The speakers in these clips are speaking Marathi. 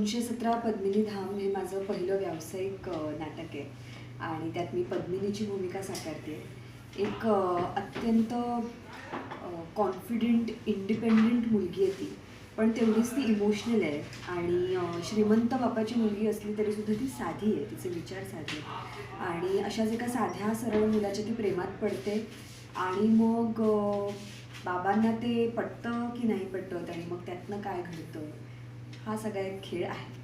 दोनशे सतरा पद्मिनी धाम हे माझं पहिलं व्यावसायिक नाटक आहे. आणि त्यात मी पद्मिनीची भूमिका साकारते. एक अत्यंत कॉन्फिडंट इंडिपेंडंट मुलगी आहे ती. पण तेवढीच ती इमोशनल आहे. आणि श्रीमंत बापाची मुलगी असली तरीसुद्धा ती साधी आहे. तिचे विचार साधे आणि अशाच एका साध्या सरळ मुलाच्या ती प्रेमात पडते. आणि मग बाबांना ते पटतं की नाही पटत? आणि मग त्यातनं काय घडतं? हा सगळा एक खेळ आहे.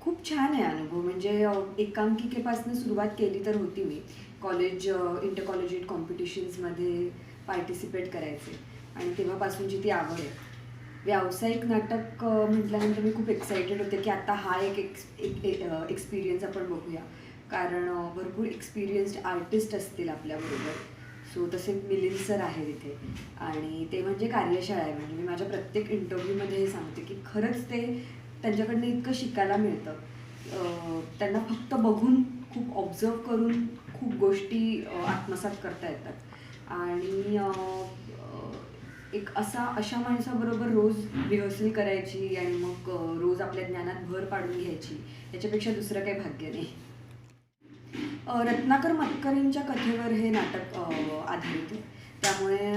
खूप छान आहे अनुभव. म्हणजे एकांकिकेपासून सुरुवात केली तर होती मी. कॉलेज इंटर कॉलेजिएट कॉम्पिटिशन्समध्ये पार्टिसिपेट करायचे. आणि तेव्हापासूनची ती आवड आहे. व्यावसायिक नाटक म्हटल्यानंतर मी खूप एक्सायटेड होते की आता हा एक एक्स एक्सपिरियन्स आपण बघूया. कारण भरपूर एक्सपिरियन्स्ड आर्टिस्ट असतील आपल्याबरोबर सो तसे मिलिंद सर आहेत इथे आणि ते म्हणजे कार्यशाळा आहे. म्हणजे मी माझ्या प्रत्येक इंटरव्ह्यूमध्ये हे सांगते की खरंच ते त्यांच्याकडनं इतकं शिकायला मिळतं. त्यांना फक्त बघून खूप ऑब्झर्व करून खूप गोष्टी आत्मसात करता येतात. आणि एक असा अशा माणसाबरोबर रोज रिहर्सल करायची आणि मग रोज आपल्या ज्ञानात भर पाडून घ्यायची याच्यापेक्षा दुसरं काही भाग्य नाही. रत्नाकर मतकरींच्या कथेवर हे नाटक आधारित आहे. त्यामुळे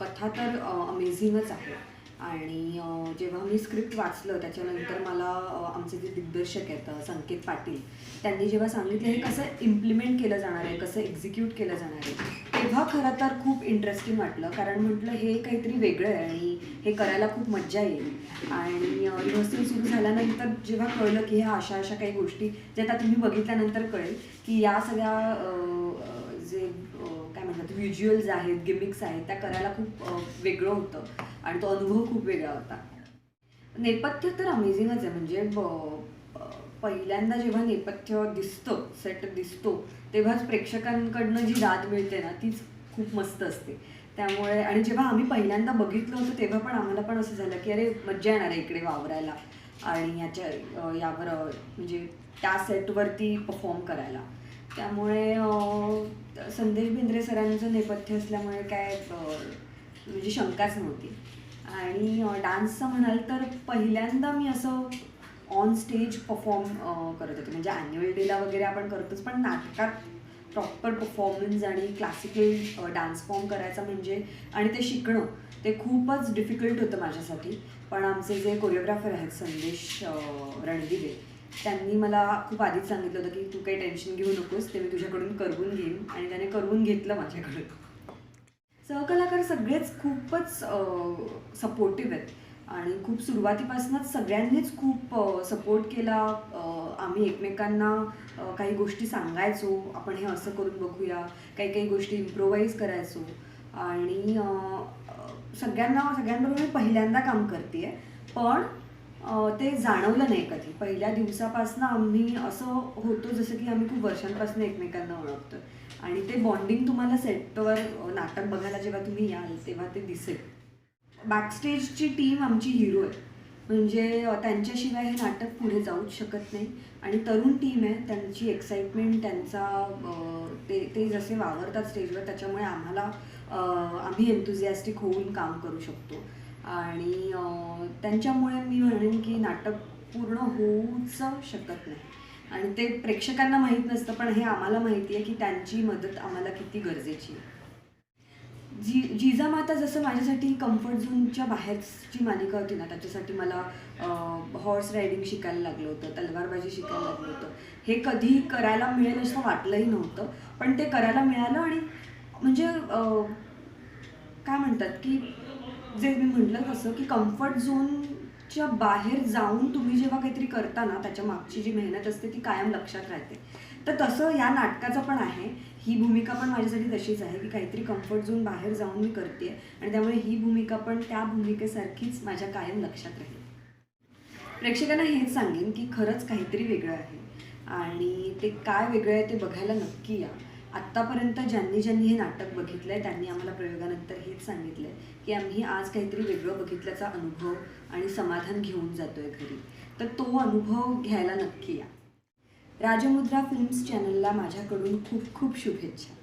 कथा तर अमेझिंगच आहे. आणि जेव्हा मी स्क्रिप्ट वाचलं त्याच्यानंतर मला आमचे जे दिग्दर्शक आहेत संकेत पाटील त्यांनी जेव्हा सांगितलं हे कसं इम्प्लिमेंट केलं जाणार आहे कसं एक्झिक्यूट केलं जाणार आहे तेव्हा खरं तर खूप इंटरेस्टिंग वाटलं. कारण म्हटलं हे काहीतरी वेगळं आहे आणि हे करायला खूप मज्जा येईल. आणि रिहर्सल सुरू झाल्यानंतर जेव्हा कळलं की ह्या अशा अशा काही गोष्टी जे आता तुम्ही बघितल्यानंतर कळेल की या सगळ्या जे काय म्हणतात व्हिज्युअल्स आहेत गिमिक्स आहेत त्या करायला खूप वेगळं होतं. आणि तो अनुभव खूप वेगळा होता. नेपथ्य तर अमेझिंगच आहे. म्हणजे पहिल्यांदा जेव्हा नेपथ्य दिसतं सेट दिसतो तेव्हाच प्रेक्षकांकडनं जी दाद मिळते ना तीच खूप मस्त असते. त्यामुळे आणि जेव्हा आम्ही पहिल्यांदा बघितलं होतं तेव्हा पण आम्हाला पण असं झालं की अरे मज्जा येणार आहे इकडे वावरायला आणि याच्या यावर म्हणजे त्या सेटवरती परफॉर्म करायला. त्यामुळे संदेश बिंद्रे सरांचं नेपथ्य असल्यामुळे काय म्हणजे शंकाच नव्हती. आणि डान्सचं म्हणाल तर पहिल्यांदा मी असं ऑन स्टेज परफॉर्म करत होते. म्हणजे ॲन्युअल डेला वगैरे आपण करतोच पण नाटकात प्रॉपर परफॉर्मन्स आणि क्लासिकल डान्स फॉर्म करायचा म्हणजे आणि ते शिकणं ते खूपच डिफिकल्ट होतं माझ्यासाठी. पण आमचे जे कोरिओग्राफर आहेत संदेश रणदिवे त्यांनी मला खूप आधीच सांगितलं होतं की तू काही टेन्शन घेऊ नकोस ते मी तुझ्याकडून करवून घेईन आणि त्याने करवून घेतलं माझ्याकडून. सहकलाकार सगळेच खूपच सपोर्टिव्ह आहेत. आणि खूप सुरुवातीपासूनच सगळ्यांनीच खूप सपोर्ट केला. आम्ही एकमेकांना काही गोष्टी सांगायचो. आपण हे असं करून बघूया. काही काही गोष्टी इम्प्रोवाईज करायचो. आणि सगळ्यांना सगळ्यांबरोबर मी पहिल्यांदा काम करते आहे पण ते जाणवलं नाही कधी. पहिल्या दिवसापासून आम्ही असं होतो जसं की आम्ही खूप वर्षांपासून एकमेकांना ओळखतो आणि ते बॉन्डिंग तुम्हाला सेटवर नाटक बघायला जेव्हा तुम्ही याल तेव्हा ते दिसेल. बॅकस्टेजची टीम आमची हिरो आहे. म्हणजे त्यांच्याशिवाय हे नाटक पुढे जाऊच शकत नाही. आणि तरुण टीम आहे त्यांची एक्साइटमेंट त्यांचा ते ते जसे वावरतात स्टेजवर त्याच्यामुळे आम्हाला आम्ही एन्थुझियास्टिक होऊन काम करू शकतो. आणि त्यांच्यामुळे मी म्हणेन की नाटक पूर्ण होऊच शकत नाही. आणि ते प्रेक्षकांना माहीत नसतं पण हे आम्हाला माहिती आहे की त्यांची मदत आम्हाला किती गरजेची आहे. जी जिजामाता जसं माझ्यासाठी कम्फर्ट झोनच्या बाहेरची मालिका होती ना त्याच्यासाठी मला हॉर्स रायडिंग शिकायला लागलं होतं तलवारबाजी शिकायला लागलं होतं. हे कधी करायला मिळेल असं वाटलंही नव्हतं पण ते करायला मिळालं आणि म्हणजे काय म्हणतात की जे मी म्हटलं तसं की कम्फर्ट झोनच्या बाहेर जाऊन तुम्ही जेव्हा काहीतरी करता ना त्याच्या मागची जी मेहनत असते ती कायम लक्षात राहते. तर तसं या नाटकाचं पण आहे. ही भूमिका पण माझ्यासाठी तशीच आहे की काहीतरी कम्फर्ट झोन बाहेर जाऊन मी करते आणि त्यामुळे ही भूमिका पण त्या भूमिकेसारखीच माझ्या कायम लक्षात राहील. प्रेक्षकांना हेच सांगेन की खरंच काहीतरी वेगळं आहे. आणि ते काय वेगळं आहे ते बघायला नक्की या. आत्तापर्यंत ज्यांनी ज्यांनी हे नाटक बघितलं आहे त्यांनी आम्हाला प्रयोगानंतर हेच सांगितलं आहे की आम्ही आज काहीतरी वेगळं बघितल्याचा अनुभव आणि समाधान घेऊन जातो आहे घरी. तर तो अनुभव घ्यायला नक्की या. राजमुद्रा फिल्म्स चॅनलला माझ्याकडून खूप खूप शुभेच्छा.